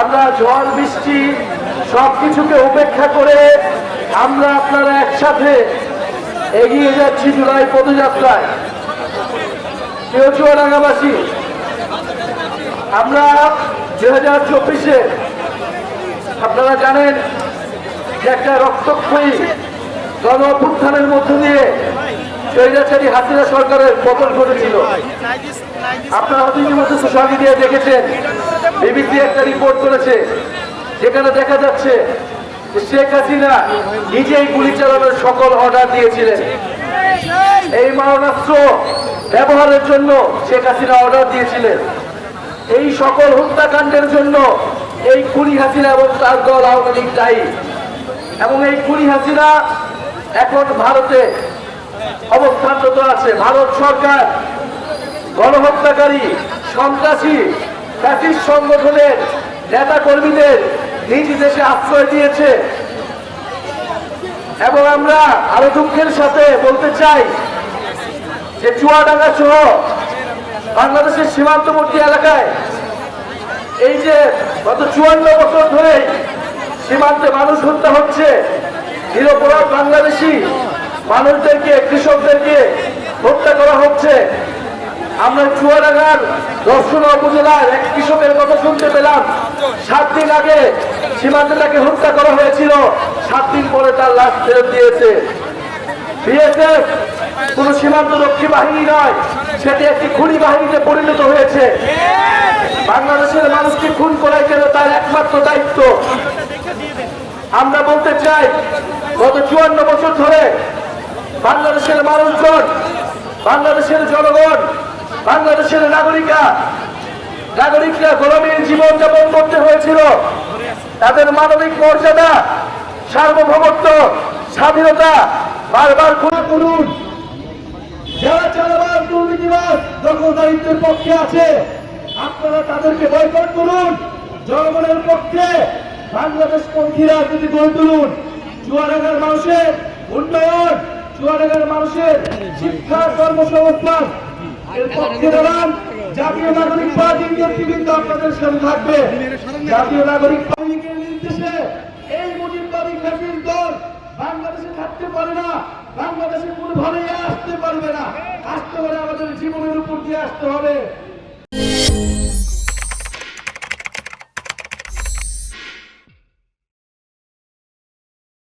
আমরা ঝড়, বৃষ্টি সবকিছুকে উপেক্ষা করে আমরা আপনারা একসাথে এগিয়ে যাচ্ছি জুলাই পদযাত্রায়। কেউ চুয়াডাঙ্গাবাসী আমরা দু হাজার চব্বিশে, আপনারা জানেন যে একটা রক্তক্ষয়ী গণ অভ্যুত্থানের মধ্য দিয়ে স্বৈরাচারী হাসিনা সরকারের পতন ঘটেছিল। আপনারা হয়তো ইতিমধ্যে সোশ্যাল মিডিয়ায় দেখেছেন বিবিসি একটা রিপোর্ট করেছে, যেখানে দেখা যাচ্ছে শেখ হাসিনা নিজেই গুলি চালানোর সকল অর্ডার দিয়েছিলেন। এই মারণাস্ত্র ব্যবহারের জন্য শেখ হাসিনা অর্ডার দিয়েছিলেন। এই সকল হত্যাকাণ্ডের জন্য এই খুনি হাসিনা এবং তার দল আওয়ামী লীগ দায়ী। এবং এই কুড়ি হাসিনা এখন ভারতে অবস্থানরত আছে। ভারত সরকার গণহত্যাকারী, সন্ত্রাসী ফ্যাসিস্ট সংগঠনের নেতা কর্মীদের নিজ দেশে আশ্রয় দিয়েছে। এবং আমরা আরও দুঃখের সাথে বলতে চাই যে চুয়াডাঙ্গা সহ বাংলাদেশের সীমান্তবর্তী এলাকায় এই যে গত চুয়ান্ন বছর ধরে সীমান্তে মানুষ হত্যা হচ্ছে, নিরপরাধ বাংলাদেশি মানুষদেরকে, কৃষকদেরকে হত্যা করা হচ্ছে আমরা চুয়াডাঙ্গার দর্শন উপজেলার এক কৃষকের কথা শুনতে পেলাম। সাত দিন আগে সীমান্তে তাকে হত্যা করা হয়েছিল। সাত দিন পরে তার লাশ ফেরত দিয়েছে। কোন সীমান্ত রক্ষী বাহিনী নয়, সেটি একটি খুনি বাহিনীতে পরিণত হয়েছে। বাংলাদেশের মানুষকে খুন করাই যেন তার একমাত্র দায়িত্ব। আমরা বলতে চাই, গত চুয়ান্ন বছর ধরে বাংলাদেশের মানুষজন, বাংলাদেশের জনগণ বাংলাদেশের নাগরিকা নাগরিকরা গোলামীর জীবন যাপন করতে হয়েছিল। তাদের মানবিক মর্যাদা, সার্বভৌমত্ব, স্বাধীনতা বারবার খুন করুন যারা চালাবার দুর্নীতিবাদ পক্ষে আছে, আপনারা তাদেরকে বয়কট করুন। জনগণের পক্ষে বাংলাদেশ পন্থী রাজনীতি গড়ে তুলুন। চুয়াডাঙ্গার মানুষের উন্নয়ন, চুয়াডাঙ্গার মানুষের শিক্ষা, কর্মসংস্থান জাতীয় নাগরিক পার্টির নেতৃবৃন্দ আপনাদের সামনে থাকবে। জাতীয় নাগরিক পার্টির নির্দেশে এই মুজিববাদী ফ্যাসিস্ট দল বাংলাদেশে থাকতে পারে না। বাংলাদেশে কোনোভাবেই আসতে পারবে না। আসতে হলে আমাদের জীবনের উপর দিয়ে আসতে হবে।